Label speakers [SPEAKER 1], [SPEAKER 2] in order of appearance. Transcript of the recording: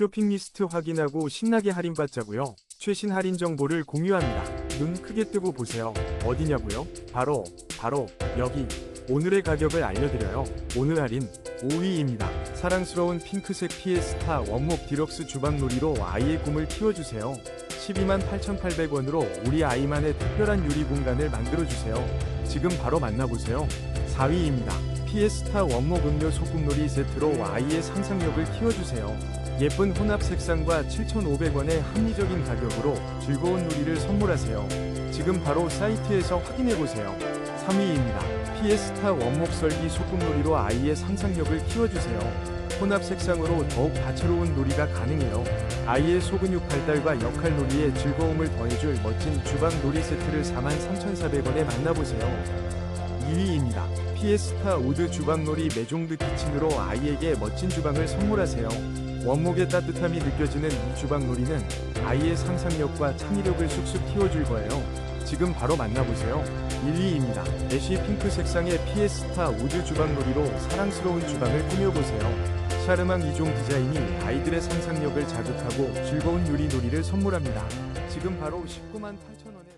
[SPEAKER 1] 쇼핑 리스트 확인하고 신나게 할인받자고요. 최신 할인 정보를 공유합니다. 눈 크게 뜨고 보세요. 어디냐고요? 바로 바로 여기. 오늘의 가격을 알려드려요. 오늘 할인 5위입니다. 사랑스러운 핑크색 피에스타 원목 디럭스 주방놀이로 아이의 꿈을 키워주세요. 12만 8,800원으로 우리 아이만의 특별한 요리 공간을 만들어주세요. 지금 바로 만나보세요. 4위입니다. 피에스타 원목 음료 소꿉놀이 세트로 아이의 상상력을 키워주세요. 예쁜 혼합 색상과 7,500원의 합리적인 가격으로 즐거운 놀이를 선물하세요. 지금 바로 사이트에서 확인해보세요. 3위입니다. 피에스타 원목 설기 소꿉놀이로 아이의 상상력을 키워주세요. 혼합 색상으로 더욱 다채로운 놀이가 가능해요. 아이의 소근육 발달과 역할 놀이에 즐거움을 더해줄 멋진 주방 놀이 세트를 43,400원에 만나보세요. 2위입니다. 피에스타 우드 주방놀이 메종드 키친으로 아이에게 멋진 주방을 선물하세요. 원목의 따뜻함이 느껴지는 이 주방놀이는 아이의 상상력과 창의력을 쑥쑥 키워줄 거예요. 지금 바로 만나보세요. 1위입니다. 애쉬 핑크 색상의 피에스타 우드 주방놀이로 사랑스러운 주방을 꾸며보세요. 샤르망 2종 디자인이 아이들의 상상력을 자극하고 즐거운 요리 놀이를 선물합니다. 지금 바로 19만 8천 원에